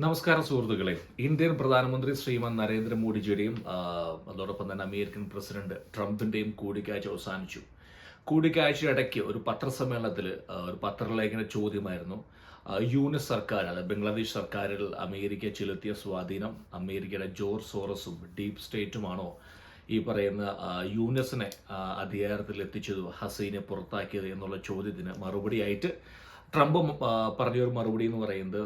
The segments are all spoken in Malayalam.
നമസ്കാരം സുഹൃത്തുക്കളെ. ഇന്ത്യൻ പ്രധാനമന്ത്രി ശ്രീമാൻ നരേന്ദ്രമോദിജിയുടെയും അതോടൊപ്പം തന്നെ അമേരിക്കൻ പ്രസിഡന്റ് ട്രംപിന്റെയും കൂടിക്കാഴ്ച അവസാനിച്ചു. കൂടിക്കാഴ്ച ഇടയ്ക്ക് ഒരു പത്രസമ്മേളനത്തിൽ ഒരു പത്രലേഖന ചോദ്യമായിരുന്നു. യൂനിസ് സർക്കാർ അതായത് ബംഗ്ലാദേശ് സർക്കാരിൽ അമേരിക്ക ചെലുത്തിയ സ്വാധീനം അമേരിക്കയുടെ ജോർജ് സോറസും ഡീപ് സ്റ്റേറ്റുമാണോ ഈ പറയുന്ന യൂനസിനെ അധികാരത്തിൽ എത്തിച്ചത് ഹസീനെ പുറത്താക്കിയത് എന്നുള്ള ചോദ്യത്തിന് മറുപടിയായിട്ട് ട്രംപ് പറഞ്ഞൊരു മറുപടി എന്ന് പറയുന്നത്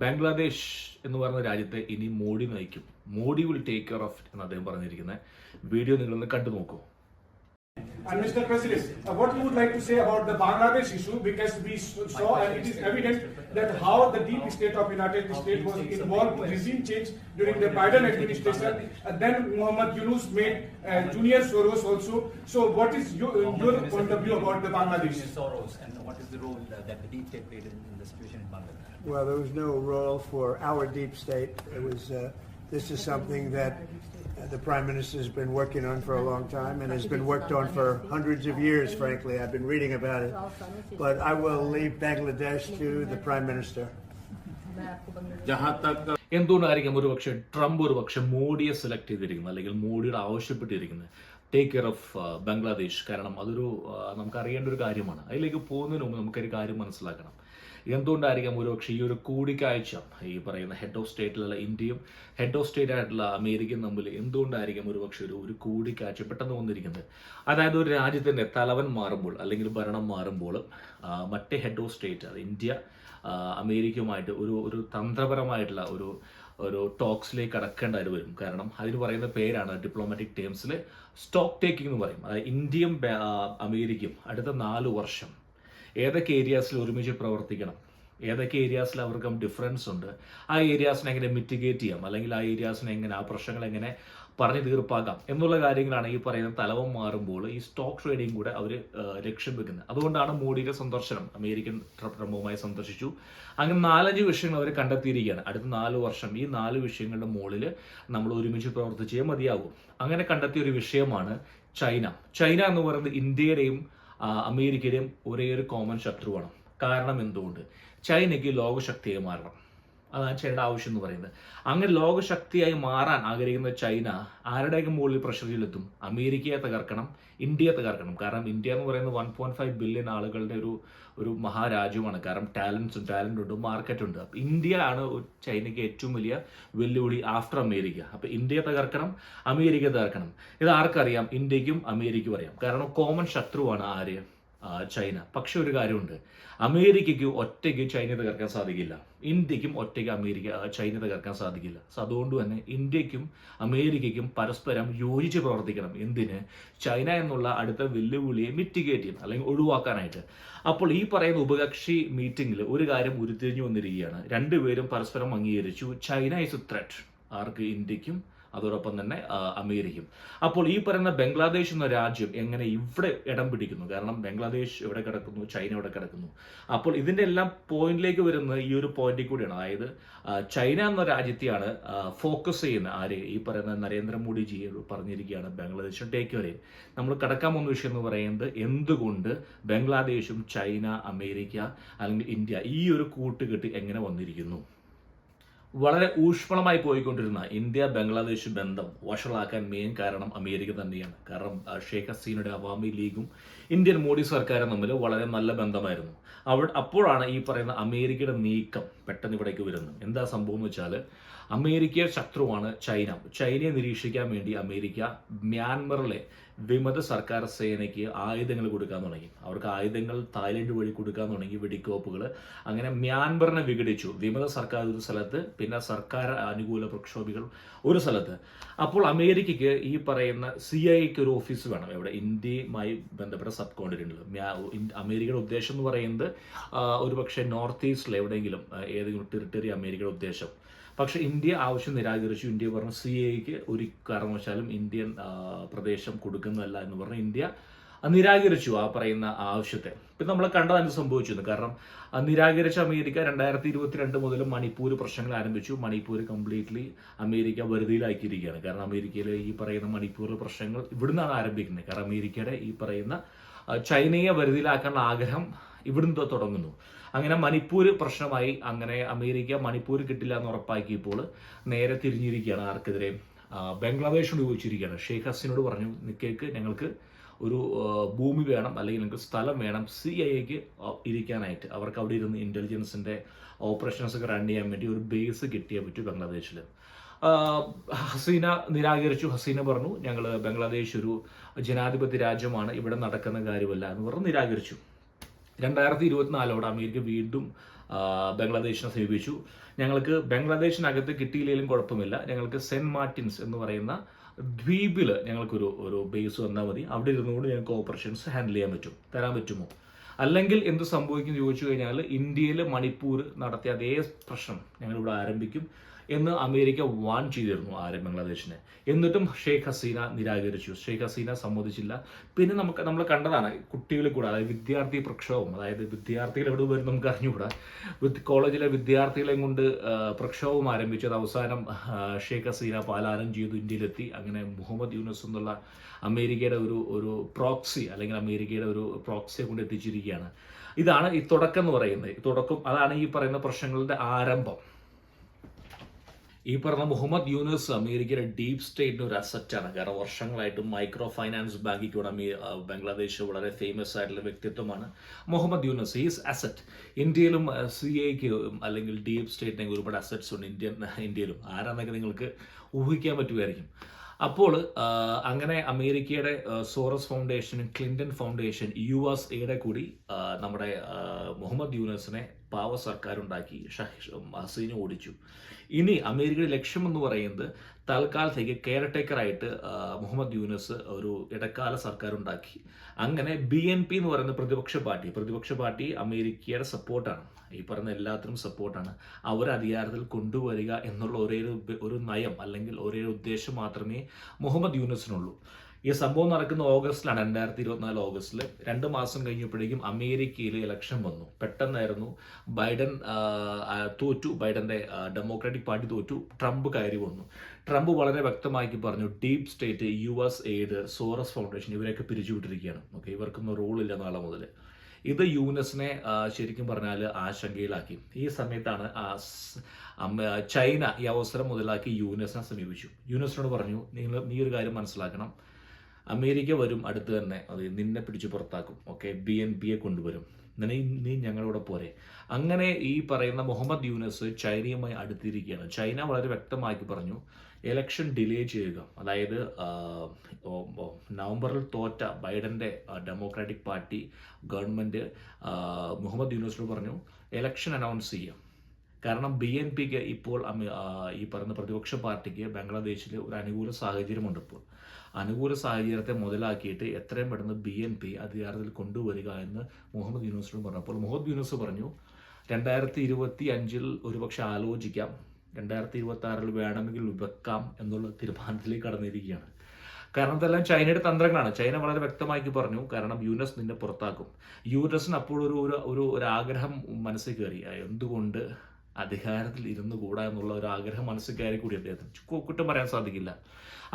ബംഗ്ലാദേശ് എന്ന് പറയുന്ന രാജ്യത്തെ ഇനി മോഡി നയിക്കും. Modi will take care of എന്ന് അദ്ദേഹം പറഞ്ഞിരിക്കുന്നത്. വീഡിയോ നിങ്ങളൊന്ന് കണ്ടു നോക്കൂ And Mr. President, uh, what you would like to say about the Bangladesh issue? Because we saw and it is evident that how the deep state of United States was involved in regime change during the Biden administration. And then Muhammad Yunus made uh, Junior Soros also. So what is your, your point of view about the Bangladesh? Soros and what is the role uh, that the deep state played in, in the situation in Bangladesh? Well, there was no role for our deep state. It was. Uh, this is something that the Prime Minister has been working on for a long time and has been worked on for hundreds of years, frankly. I've been reading about it. But I will leave Bangladesh to the Prime Minister. എന്തുകൊണ്ടായിരിക്കും ഒരുപക്ഷെ ട്രംപ് ഒരുപക്ഷെ മോഡിയെ സെലക്ട് ചെയ്തിരിക്കുന്നത് അല്ലെങ്കിൽ മോഡിയുടെ ആവശ്യപ്പെട്ടിരിക്കുന്നത് ടേക്ക് കെയർ ഓഫ് ബംഗ്ലാദേശ് കാരണം അതൊരു നമുക്ക് അറിയേണ്ട ഒരു കാര്യമാണ്. അതിലേക്ക് പോകുന്നതിന് മുമ്പ് നമുക്കൊരു കാര്യം മനസ്സിലാക്കണം. എന്തുകൊണ്ടായിരിക്കാം ഒരു പക്ഷേ ഈ ഒരു കൂടിക്കാഴ്ച ഈ പറയുന്ന ഹെഡ് ഓഫ് സ്റ്റേറ്റിലുള്ള ഇന്ത്യയും ഹെഡ് ഓഫ് സ്റ്റേറ്റ് ആയിട്ടുള്ള അമേരിക്കയും തമ്മിൽ എന്തുകൊണ്ടായിരിക്കും ഒരു പക്ഷേ ഒരു ഒരു കൂടിക്കാഴ്ച പെട്ടെന്ന് വന്നിരിക്കുന്നത്? അതായത് ഒരു രാജ്യത്തിന്റെ തലവൻ മാറുമ്പോൾ അല്ലെങ്കിൽ ഭരണം മാറുമ്പോൾ മറ്റേ ഹെഡ് ഓഫ് സ്റ്റേറ്റ് അത് ഇന്ത്യ അമേരിക്കയുമായിട്ട് ഒരു ഒരു തന്ത്രപരമായിട്ടുള്ള ഒരു ഒരു ടോക്സിലേക്ക് കടക്കേണ്ടതായിട്ട് വരും. കാരണം അതിന് പറയുന്ന പേരാണ് ഡിപ്ലോമാറ്റിക് ടേംസിൽ സ്റ്റോക്ക് ടേക്കിംഗ് എന്ന് പറയും. അതായത് ഇന്ത്യയും അമേരിക്കയും അടുത്ത നാല് വർഷം ഏതൊക്കെ ഏരിയാസിൽ ഒരുമിച്ച് പ്രവർത്തിക്കണം? ഏതൊക്കെ ഏരിയാസിൽ അവർക്ക് ഡിഫറൻസ് ഉണ്ട്? ആ ഏരിയാസിനെ എങ്ങനെ മിറ്റിഗേറ്റ് ചെയ്യാം? അല്ലെങ്കിൽ ആ ഏരിയാസിനെ എങ്ങനെ ആ പ്രശ്നങ്ങൾ എങ്ങനെ പറഞ്ഞു തീർപ്പാക്കാം എന്നുള്ള കാര്യങ്ങളാണ് ഈ പറയുന്ന തലവും മാറുമ്പോൾ ഈ സ്റ്റോക്ക് ട്രേഡിംഗ് കൂടെ അവർ ലക്ഷ്യം വെക്കുന്നത്. അതുകൊണ്ടാണ് മോഡിയുടെ സന്ദർശനം അമേരിക്കൻ പ്രമുഖമായി സന്ദർശിച്ചു. അങ്ങനെ നാലഞ്ച് വിഷയങ്ങൾ അവർ കണ്ടെത്തിയിരിക്കുകയാണ്. അടുത്ത നാല് വർഷം ഈ നാല് വിഷയങ്ങളുടെ മുകളിൽ നമ്മൾ ഒരുമിച്ച് പ്രവർത്തിച്ചേ മതിയാകും അങ്ങനെ കണ്ടെത്തിയ ഒരു വിഷയമാണ് ചൈന. ചൈന എന്ന് പറയുന്നത് ഇന്ത്യയുടെയും അമേരിക്കയുടെയും ഒരേ ഒരു കോമൺ ശത്രുവാണ്. കാരണം എന്തുകൊണ്ട്? ചൈനയ്ക്ക് ലോകശക്തിയായി മാറണം. അതാണ് ചൈനയുടെ ആവശ്യം എന്ന് പറയുന്നത്. അങ്ങനെ ലോകശക്തിയായി മാറാൻ ആഗ്രഹിക്കുന്ന ചൈന ആരുടെയൊക്കെ മുകളിൽ പ്രഷറിലെത്തും അമേരിക്കയെ തകർക്കണം ഇന്ത്യയെ തകർക്കണം. കാരണം ഇന്ത്യ എന്ന് പറയുന്നത് വൺ പോയിന്റ് ഫൈവ് ബില്യൺ ആളുകളുടെ ഒരു ഒരു മഹാരാജ്യമാണ്. കാരണം ടാലൻസും ടാലന്റ് ഉണ്ട് മാർക്കറ്റ് ഉണ്ട്. അപ്പം ഇന്ത്യ ആണ് ചൈനയ്ക്ക് ഏറ്റവും വലിയ വെല്ലുവിളി ആഫ്റ്റർ അമേരിക്ക. അപ്പം ഇന്ത്യയെ തകർക്കണം അമേരിക്ക തകർക്കണം. ഇത് ആർക്കറിയാം? ഇന്ത്യക്കും അമേരിക്കയും അറിയാം. കാരണം കോമൺ ശത്രുവാണ് ആര്? ചൈന. പക്ഷെ ഒരു കാര്യമുണ്ട്. അമേരിക്കയ്ക്ക് ഒറ്റയ്ക്ക് ചൈന തകർക്കാൻ സാധിക്കില്ല. ഇന്ത്യക്കും ഒറ്റയ്ക്ക് അമേരിക്ക ചൈന തകർക്കാൻ സാധിക്കില്ല. സോ അതുകൊണ്ട് തന്നെ ഇന്ത്യക്കും അമേരിക്കയ്ക്കും പരസ്പരം യോജിച്ച് പ്രവർത്തിക്കണം. എന്തിന്? ചൈന എന്നുള്ള അടുത്ത വെല്ലുവിളിയെ മിറ്റിഗേറ്റ് ചെയ്യണം അല്ലെങ്കിൽ ഒഴിവാക്കാനായിട്ട്. അപ്പോൾ ഈ പറയുന്ന ഉപകക്ഷി മീറ്റിംഗിൽ ഒരു കാര്യം ഉരുത്തിരിഞ്ഞു വന്നിരിക്കുകയാണ്. രണ്ടുപേരും പരസ്പരം അംഗീകരിച്ചു. ചൈന ഇസ് എ ത്രെറ്റ് ആർക്ക്? ഇന്ത്യക്കും അതോടൊപ്പം തന്നെ അമേരിക്കയും. അപ്പോൾ ഈ പറയുന്ന ബംഗ്ലാദേശ് എന്ന രാജ്യം എങ്ങനെ ഇവിടെ ഇടം പിടിക്കുന്നു? കാരണം ബംഗ്ലാദേശ് എവിടെ കിടക്കുന്നു? ചൈന എവിടെ കിടക്കുന്നു? അപ്പോൾ ഇതിന്റെ എല്ലാം പോയിന്റിലേക്ക് വരുന്നത് ഈ ഒരു പോയിന്റിൽ കൂടിയാണ്. അതായത് ചൈന എന്ന രാജ്യത്തെയാണ് ഫോക്കസ് ചെയ്യുന്ന ആര്? ഈ പറയുന്ന നരേന്ദ്രമോദിജി പറഞ്ഞിരിക്കുകയാണ് ബംഗ്ലാദേശും ടേക്ക് വരെ. നമ്മൾ കടക്കാൻ പോകുന്ന വിഷയം എന്ന് പറയുന്നത് എന്തുകൊണ്ട് ബംഗ്ലാദേശും ചൈന അമേരിക്ക അല്ലെങ്കിൽ ഇന്ത്യ ഈ ഒരു കൂട്ടുകെട്ട് എങ്ങനെ വന്നിരിക്കുന്നു? വളരെ ഊഷ്മളമായി പോയിക്കൊണ്ടിരുന്ന ഇന്ത്യ ബംഗ്ലാദേശ് ബന്ധം വഷളാക്കാൻ മെയിൻ കാരണം അമേരിക്ക തന്നെയാണ്. കാരണം ഷേഖ് ഹസീനയുടെ അവാമി ലീഗും ഇന്ത്യൻ മോഡി സർക്കാരും തമ്മിൽ വളരെ നല്ല ബന്ധമായിരുന്നു. അവ അപ്പോഴാണ് ഈ പറയുന്ന അമേരിക്കയുടെ നീക്കം പെട്ടെന്ന് ഇവിടേക്ക് വരുന്നു. എന്താ സംഭവം എന്ന് വെച്ചാൽ അമേരിക്ക ശത്രുവാണ് ചൈന. ചൈനയെ നിരീക്ഷിക്കാൻ വേണ്ടി അമേരിക്ക മ്യാൻമറിലെ വിമത സർക്കാർ സേനയ്ക്ക് ആയുധങ്ങൾ കൊടുക്കാൻ തുടങ്ങി. അവർക്ക് ആയുധങ്ങൾ തായ്ലൻഡ് വഴി കൊടുക്കാൻ തുടങ്ങി വെടിക്കോപ്പുകൾ അങ്ങനെ മ്യാൻമറിനെ വിഘടിച്ചു. വിമത സർക്കാർ ഒരു സ്ഥലത്ത് പിന്നെ സർക്കാർ അനുകൂല പ്രക്ഷോഭികൾ ഒരു സ്ഥലത്ത്. അപ്പോൾ അമേരിക്കയ്ക്ക് ഈ പറയുന്ന സി ഐക്ക് ഒരു ഓഫീസ് വേണം. ഇവിടെ ഇന്ത്യയുമായി ബന്ധപ്പെട്ട സബ് കോണ്ടിനെന്റിൽ അമേരിക്കയുടെ ഉദ്ദേശം എന്ന് പറയുന്നത് ഒരു പക്ഷേ നോർത്ത് ഈസ്റ്റിൽ എവിടെയെങ്കിലും ഏതെങ്കിലും ടെറിട്ടറി അമേരിക്കയുടെ ഉദ്ദേശം? പക്ഷേ ഇന്ത്യ ആവശ്യം നിരാകരിച്ചു. ഇന്ത്യ പറഞ്ഞു സി എക്ക് ഒരു കാരണവശാലും ഇന്ത്യൻ പ്രദേശം കൊടുക്കുന്നതല്ല എന്ന് പറഞ്ഞ് ഇന്ത്യ നിരാകരിച്ചു ആ പറയുന്ന ആവശ്യത്തെ. പിന്നെ നമ്മൾ കണ്ടത് കണ്ടതാണ് സംഭവിച്ചിരുന്നു. കാരണം നിരാകരിച്ച അമേരിക്ക രണ്ടായിരത്തി ഇരുപത്തിരണ്ട് മുതൽ മണിപ്പൂർ പ്രശ്നങ്ങൾ ആരംഭിച്ചു. മണിപ്പൂർ കംപ്ലീറ്റ്ലി അമേരിക്ക വെറുതെയിലാക്കിയിരിക്കുകയാണ് കാരണം അമേരിക്കയിലെ ഈ പറയുന്ന മണിപ്പൂരിലെ പ്രശ്നങ്ങൾ ഇവിടുന്നാണ് ആരംഭിക്കുന്നത്. കാരണം അമേരിക്കയുടെ ഈ പറയുന്ന ചൈനയെ വരുതിയിലാക്കാനുള്ള ആഗ്രഹം ഇവിടുന്ന് തുടങ്ങുന്നു. അങ്ങനെ മണിപ്പൂർ പ്രശ്നമായി. അങ്ങനെ അമേരിക്ക മണിപ്പൂർ കിട്ടില്ല എന്ന് ഉറപ്പാക്കിയപ്പോൾ നേരെ തിരിഞ്ഞിരിക്കുകയാണ് ആർക്കെതിരെ. ബംഗ്ലാദേശ് ചോദിച്ചിരിക്കുകയാണ് ഷെയ്ഖ് ഹസീനോട് പറഞ്ഞു നിക്കേക്ക് ഞങ്ങൾക്ക് ഒരു ഭൂമി വേണം അല്ലെങ്കിൽ ഞങ്ങൾക്ക് സ്ഥലം വേണം സി ഐ എക്ക് ഇരിക്കാനായിട്ട്. അവർക്ക് അവിടെ ഇരുന്ന് ഇന്റലിജൻസിന്റെ ഓപ്പറേഷൻസ് ഒക്കെ റൺ ചെയ്യാൻ വേണ്ടി ഒരു ബേസ് കിട്ടിയേ പറ്റൂ ബംഗ്ലാദേശിൽ ഹസീന നിരാകരിച്ചു. ഹസീന പറഞ്ഞു ഞങ്ങൾ ബംഗ്ലാദേശ് ഒരു ജനാധിപത്യ രാജ്യമാണ്. ഇവിടെ നടക്കുന്ന കാര്യമല്ല എന്ന് പറഞ്ഞ് നിരാകരിച്ചു. രണ്ടായിരത്തി ഇരുപത്തിനാലോടെ അമേരിക്ക വീണ്ടും ബംഗ്ലാദേശിനെ സമീപിച്ചു. ഞങ്ങൾക്ക് ബംഗ്ലാദേശിനകത്ത് കിട്ടിയില്ലെങ്കിലും കുഴപ്പമില്ല. ഞങ്ങൾക്ക് സെന്റ് മാർട്ടിൻസ് എന്ന് പറയുന്ന ദ്വീപിൽ ഞങ്ങൾക്കൊരു ഒരു ബേസ് വന്നാൽ മതി. അവിടെ ഇരുന്നുകൊണ്ട് ഞങ്ങൾക്ക് ഓപ്പറേഷൻസ് ഹാൻഡിൽ ചെയ്യാൻ പറ്റും. തരാൻ പറ്റുമോ? അല്ലെങ്കിൽ എന്ത് സംഭവിക്കും ചോദിച്ചു കഴിഞ്ഞാൽ ഇന്ത്യയിൽ മണിപ്പൂർ നടത്തിയ അതേ പ്രശ്നം ഞങ്ങളിവിടെ ആരംഭിക്കും. എന്ന് അമേരിക്ക വാൺ ചെയ്തിരുന്നു ആരും ബംഗ്ലാദേശിനെ. എന്നിട്ടും ഷെയ്ഖ് ഹസീന നിരാകരിച്ചു. ഷെയ്ഖ് ഹസീന സമ്മതിച്ചില്ല. പിന്നെ നമുക്ക് നമ്മൾ കണ്ടതാണ് കുട്ടികളിൽ കൂടെ അതായത് വിദ്യാർത്ഥി പ്രക്ഷോഭം. അതായത് വിദ്യാർത്ഥികൾ എവിടെ വരും നമുക്ക് അറിഞ്ഞുകൂടാ. കോളേജിലെ വിദ്യാർത്ഥികളെയും കൊണ്ട് പ്രക്ഷോഭം ആരംഭിച്ചത് അവസാനം ഷെയ്ഖ് ഹസീന പാലായനം ചെയ്തു ഇന്ത്യയിലെത്തി. അങ്ങനെ മുഹമ്മദ് യൂനസ് എന്നുള്ള അമേരിക്കയുടെ ഒരു ഒരു പ്രോക്സി അല്ലെങ്കിൽ അമേരിക്കയുടെ ഒരു പ്രോക്സിയെ കൊണ്ട് എത്തിച്ചിരിക്കുകയാണ്. ഇതാണ് ഈ തുടക്കം എന്ന് പറയുന്നത്. തുടക്കം അതാണ് ഈ പറയുന്ന പ്രശ്നങ്ങളുടെ ആരംഭം. ഈ പറഞ്ഞ മുഹമ്മദ് യൂനസ് അമേരിക്കയുടെ ഡീപ് സ്റ്റേറ്റിന് ഒരു അസറ്റാണ് കാരണം വർഷങ്ങളായിട്ട് മൈക്രോ ഫൈനാൻസ് ബാങ്കിൽ കൂടെ അമേ ബംഗ്ലാദേശ് വളരെ ഫേമസ് ആയിട്ടുള്ള വ്യക്തിത്വമാണ് മുഹമ്മദ് യൂനസ്. ഈസ് അസറ്റ് ഇന്ത്യയിലും സി എക്ക് അല്ലെങ്കിൽ ഡീപ് സ്റ്റേറ്റിനെ ഒരുപാട് അസറ്റ്സ് ഉണ്ട്. ഇന്ത്യൻ ഇന്ത്യയിലും. ആരാന്നൊക്കെ നിങ്ങൾക്ക് ഊഹിക്കാൻ പറ്റുമായിരിക്കും. അപ്പോൾ അങ്ങനെ അമേരിക്കയുടെ സോറസ് ഫൗണ്ടേഷനും ക്ലിന്റൺ ഫൗണ്ടേഷൻ യു എസ് എയുടെ കൂടി നമ്മുടെ മുഹമ്മദ് യൂനസിനെ പാവ സർക്കാരുണ്ടാക്കി ഹസീന ഓടിച്ചു. ഇനി അമേരിക്കയുടെ ലക്ഷ്യം എന്ന് പറയുന്നത് തൽക്കാലത്തേക്ക് കെയർ ടേക്കറായിട്ട് മുഹമ്മദ് യൂനസ് ഒരു ഇടക്കാല സർക്കാർ ഉണ്ടാക്കി അങ്ങനെ ബി എൻ പി എന്ന് പറയുന്ന പ്രതിപക്ഷ പാർട്ടി പ്രതിപക്ഷ പാർട്ടി അമേരിക്കയുടെ സപ്പോർട്ടാണ് ഈ പറഞ്ഞ എല്ലാത്തിനും സപ്പോർട്ടാണ് അവർ അധികാരത്തിൽ കൊണ്ടുവരിക എന്നുള്ള ഒരേ ഒരു നയം അല്ലെങ്കിൽ ഒരു ഉദ്ദേശം മാത്രമേ മുഹമ്മദ് യൂനസിനുള്ളൂ. ഈ സംഭവം നടക്കുന്ന ഓഗസ്റ്റിലാണ് രണ്ടായിരത്തി ഇരുപത്തിനാല് ഓഗസ്റ്റിൽ രണ്ട് മാസം കഴിഞ്ഞപ്പോഴേക്കും അമേരിക്കയിൽ ഇലക്ഷൻ വന്നു. പെട്ടെന്നായിരുന്നു ബൈഡൻ തോറ്റു. ബൈഡന്റെ ഡെമോക്രാറ്റിക് പാർട്ടി തോറ്റു. ട്രംപ് കയറി വന്നു. ട്രംപ് വളരെ വ്യക്തമാക്കി പറഞ്ഞു deep state U S aid Soros foundation ഇവരെയൊക്കെ പിരിച്ചുവിട്ടിരിക്കുകയാണ്. ഓക്കെ ഇവർക്കൊന്നും റോളില്ല നാളെ മുതൽ ഇത് യൂനസിനെ ശരിക്കും പറഞ്ഞാൽ ആശങ്കയിലാക്കി. ഈ സമയത്താണ് ചൈന ഈ അവസരം മുതലാക്കി യൂനസിനെ സമീപിച്ചു. യൂനസിനോട് പറഞ്ഞു നിങ്ങൾ നീ ഒരു കാര്യം മനസ്സിലാക്കണം. അമേരിക്ക വരും അടുത്ത് തന്നെ. അത് നിന്നെ പിടിച്ച് പുറത്താക്കും. ഓക്കെ ബി എൻ പിയെ കൊണ്ടുവരും. നീ നീ ഞങ്ങളുടെ പോരെ. അങ്ങനെ ഈ പറയുന്ന മുഹമ്മദ് യൂനസ് ചൈനയുമായി അടുത്തിരിക്കുകയാണ്. ചൈന വളരെ വ്യക്തമാക്കി പറഞ്ഞു എലക്ഷൻ ഡിലേ ചെയ്യുക. അതായത് നവംബറിൽ തോറ്റ ബൈഡന്റെ ഡെമോക്രാറ്റിക് പാർട്ടി ഗവൺമെന്റ് മുഹമ്മദ് യൂനസിനോട് പറഞ്ഞു എലക്ഷൻ അനൗൺസ് ചെയ്യാം. കാരണം ബി എൻ പിക്ക് ഇപ്പോൾ ഈ പറയുന്ന പ്രതിപക്ഷ പാർട്ടിക്ക് ബംഗ്ലാദേശിൽ ഒരു അനുകൂല സാഹചര്യമുണ്ട് ഇപ്പോൾ. അനുകൂല സാഹചര്യത്തെ മുതലാക്കിയിട്ട് എത്രയും പെട്ടെന്ന് ബി എൻ പി അധികാരത്തിൽ കൊണ്ടുവരിക എന്ന് മുഹമ്മദ് യൂനുസിനോട് പറഞ്ഞു. അപ്പോൾ മുഹമ്മദ് യൂനുസ് പറഞ്ഞു രണ്ടായിരത്തി ഇരുപത്തി അഞ്ചിൽ ഒരുപക്ഷെ ആലോചിക്കാം. രണ്ടായിരത്തി ഇരുപത്തി ആറിൽ വേണമെങ്കിൽ വെക്കാം എന്നുള്ള തീരുമാനത്തിലേക്ക് കടന്നിരിക്കുകയാണ്. കാരണം ഇതെല്ലാം ചൈനയുടെ തന്ത്രങ്ങളാണ്. ചൈന വളരെ വ്യക്തമാക്കി പറഞ്ഞു കാരണം യൂനസ് നിന്നെ പുറത്താക്കും. യുനസിന് ഒരു ഒരു ഒരു ആഗ്രഹം മനസ്സിൽ കയറി. എന്തുകൊണ്ട് അധികാരത്തിൽ ഇരുന്നു കൂടാ എന്നുള്ള ഒരു ആഗ്രഹം മനസ്സിൽ കൂടി അദ്ദേഹത്തിന്. കുറ്റം പറയാൻ സാധിക്കില്ല.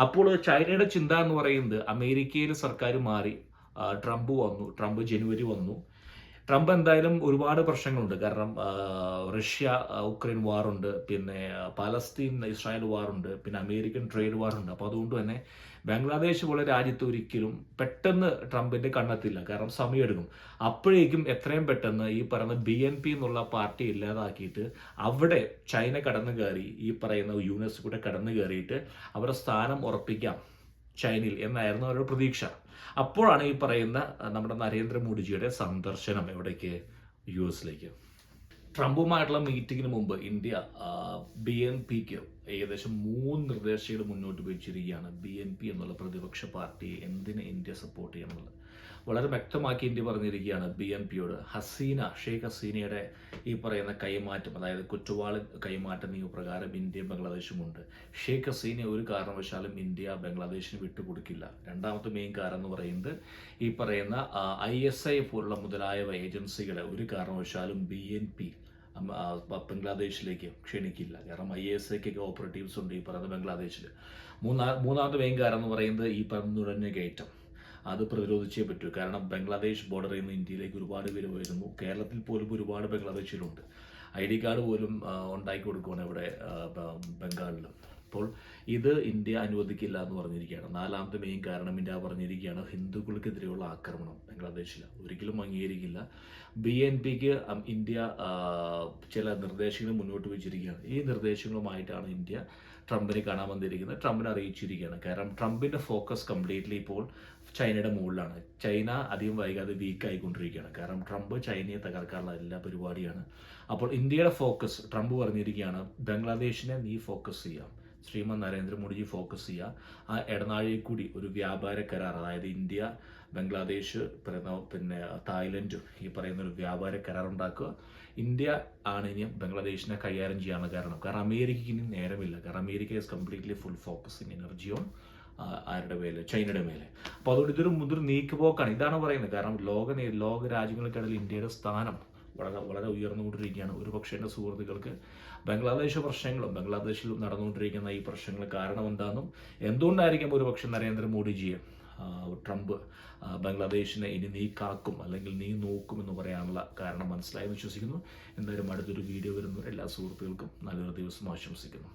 അപ്പോൾ ചൈനയുടെ ചിന്ത എന്ന് പറയുന്നത് അമേരിക്കയിലെ സർക്കാർ മാറി ട്രംപ് വന്നു ട്രംപ് ജനുവരി വന്നു. ട്രംപ് എന്തായാലും ഒരുപാട് പ്രശ്നങ്ങളുണ്ട്. കാരണം റഷ്യ ഉക്രൈൻ വാറുണ്ട്. പിന്നെ പാലസ്തീൻ ഇസ്രായേൽ വാറുണ്ട്. പിന്നെ അമേരിക്കൻ ട്രേഡ് വാറുണ്ട്. അപ്പോൾ അതുകൊണ്ട് തന്നെ ബംഗ്ലാദേശ് പോലെ രാജ്യത്ത് ഒരിക്കലും പെട്ടെന്ന് ട്രംപിന്റെ കണ്ണെത്തില്ല. കാരണം സമയമെടുക്കും. അപ്പോഴേക്കും എത്രയും പെട്ടെന്ന് ഈ പറയുന്ന ബി എൻ പി എന്നുള്ള പാർട്ടി ഇല്ലാതാക്കിയിട്ട് അവിടെ ചൈന കടന്നു കയറി ഈ പറയുന്ന യൂണിവേഴ്സ് കൂടെ കടന്നു കയറിയിട്ട് അവരുടെ സ്ഥാനം ഉറപ്പിക്കാം ചൈനയിൽ എന്നായിരുന്നു അവരുടെ പ്രതീക്ഷ. അപ്പോഴാണ് ഈ പറയുന്ന നമ്മുടെ നരേന്ദ്രമോദിജിയുടെ സന്ദർശനം എവിടേക്ക്? യു എസിലേക്ക്. ട്രംപുമായിട്ടുള്ള മീറ്റിങ്ങിന് മുമ്പ് ഇന്ത്യ ബി എൻ പിക്ക് ഏകദേശം മൂന്ന് നിർദ്ദേശങ്ങൾ മുന്നോട്ട് വെച്ചിരിക്കുകയാണ്. ബി എൻ പി എന്നുള്ള പ്രതിപക്ഷ പാർട്ടിയെ എന്തിന് ഇന്ത്യ സപ്പോർട്ട് ചെയ്യണമെന്നുള്ളത് വളരെ വ്യക്തമാക്കി ഇന്ത്യ പറഞ്ഞിരിക്കുകയാണ് ബി എം പിയോട്. ഹസീന ഷെയ്ഖ് ഹസീനയുടെ ഈ പറയുന്ന കൈമാറ്റം അതായത് കുറ്റവാളി കൈമാറ്റ നിയമപ്രകാരം ഇന്ത്യയും ബംഗ്ലാദേശുമുണ്ട്. ഷെയ്ഖ് ഹസീന ഒരു കാരണവശാലും ഇന്ത്യ ബംഗ്ലാദേശിന് വിട്ടുകൊടുക്കില്ല. രണ്ടാമത്തെ മെയിൻ കാരണം എന്ന് പറയുന്നത് ഈ പറയുന്ന ഐ എസ് ഐ പോലുള്ള മുതലായ ഏജൻസികളെ ഒരു കാരണവശാലും ബി എൻ പി ബംഗ്ലാദേശിലേക്ക് ക്ഷണിക്കില്ല. കാരണം ഐ എസ് ഐക്കൊക്കെ ഓപ്പറേറ്റീവ്സ് ഉണ്ട് ഈ പറയുന്ന ബംഗ്ലാദേശിൽ മൂന്നാ മൂന്നാമത്തെ മെയിൻ കാരണം എന്ന് പറയുന്നത് ഈ പറഞ്ഞ നുഴഞ്ഞ കയറ്റം. അത് പ്രതിരോധിച്ചേ പറ്റൂ. കാരണം ബംഗ്ലാദേശ് ബോർഡറിൽ നിന്ന് ഇന്ത്യയിലേക്ക് ഒരുപാട് പേര് വരുന്നു. കേരളത്തിൽ പോലും ഒരുപാട് ബംഗ്ലാദേശികളുണ്ട്. ഐ ഡി കാർഡ് പോലും ഉണ്ടാക്കി കൊടുക്കുകയാണ് ഇവിടെ ബംഗാളിലും. അപ്പോൾ ഇത് ഇന്ത്യ അനുവദിക്കില്ല എന്ന് പറഞ്ഞിരിക്കുകയാണ്. നാലാമത്തെ മെയിൻ കാരണം ഇന്ത്യ പറഞ്ഞിരിക്കുകയാണ് ഹിന്ദുക്കൾക്കെതിരെയുള്ള ആക്രമണം. ബംഗ്ലാദേശിൽ ഒരിക്കലും അംഗീകരിക്കില്ല. ബി എൻ പിക്ക് ഇന്ത്യ ചില നിർദ്ദേശങ്ങൾ മുന്നോട്ട് വെച്ചിരിക്കുകയാണ്. ഈ നിർദ്ദേശങ്ങളുമായിട്ടാണ് ഇന്ത്യ ട്രംപിനെ കാണാൻ വന്നിരിക്കുന്നത്. ട്രംപിനെ അറിയിച്ചിരിക്കുകയാണ്. കാരണം ട്രംപിന്റെ ഫോക്കസ് കംപ്ലീറ്റ്ലി ഇപ്പോൾ ചൈനയുടെ മുകളിലാണ്. ചൈന അധികം വൈകാതെ വീക്ക് ആയിക്കൊണ്ടിരിക്കുകയാണ്. കാരണം ട്രംപ് ചൈനയെ തകർക്കാനുള്ള എല്ലാ പരിപാടിയാണ്. അപ്പോൾ ഇന്ത്യയുടെ ഫോക്കസ് ട്രംപ് പറഞ്ഞിരിക്കുകയാണ് ബംഗ്ലാദേശിനെ നീ ഫോക്കസ് ചെയ്യാം. ശ്രീമാൻ നരേന്ദ്രമോദിജി ഫോക്കസ് ചെയ്യുക ആ ഇടനാഴിയിൽ കൂടി ഒരു വ്യാപാര കരാർ അതായത് ഇന്ത്യ ബംഗ്ലാദേശ് പിന്നെ തായ്ലൻഡ് ഈ പറയുന്ന ഒരു വ്യാപാര കരാർ ഉണ്ടാക്കുക. ഇന്ത്യ ആണ് ഇനി ബംഗ്ലാദേശിനെ കൈകാര്യം ചെയ്യാനുള്ള കാരണം. കാരണം അമേരിക്കയ്ക്ക് ഇനി നേരമില്ല. കാരണം America is completely full focusing energy on ആരുടെ മേലെ? ചൈനയുടെ മേലെ. അപ്പോൾ അതുകൊണ്ട് ഇതൊരു മുതിർ നീക്കുപോക്കാണ്. ഇതാണ് പറയുന്നത്. കാരണം ലോക ലോക രാജ്യങ്ങൾക്കിടയിൽ ഇന്ത്യയുടെ സ്ഥാനം വളരെ വളരെ ഉയർന്നുകൊണ്ടിരിക്കുകയാണ്. ഒരു പക്ഷേ എന്റെ സുഹൃത്തുക്കൾക്ക് ബംഗ്ലാദേശ് പ്രശ്നങ്ങളും ബംഗ്ലാദേശിൽ നടന്നുകൊണ്ടിരിക്കുന്ന ഈ പ്രശ്നങ്ങൾ കാരണം എന്താണെന്നും എന്തുകൊണ്ടായിരിക്കും ഒരു പക്ഷേ നരേന്ദ്രമോദിജിയെ ട്രംപ് ബംഗ്ലാദേശിനെ ഇനി നീ കാക്കും അല്ലെങ്കിൽ നീ നോക്കും എന്ന് പറയാനുള്ള കാരണം മനസ്സിലായി വിശ്വസിക്കുന്നു. എന്തായാലും അടുത്തൊരു വീഡിയോ വരുന്നു എല്ലാ സുഹൃത്തുക്കൾക്കും നല്ലൊരു ദിവസം ആശംസിക്കുന്നു.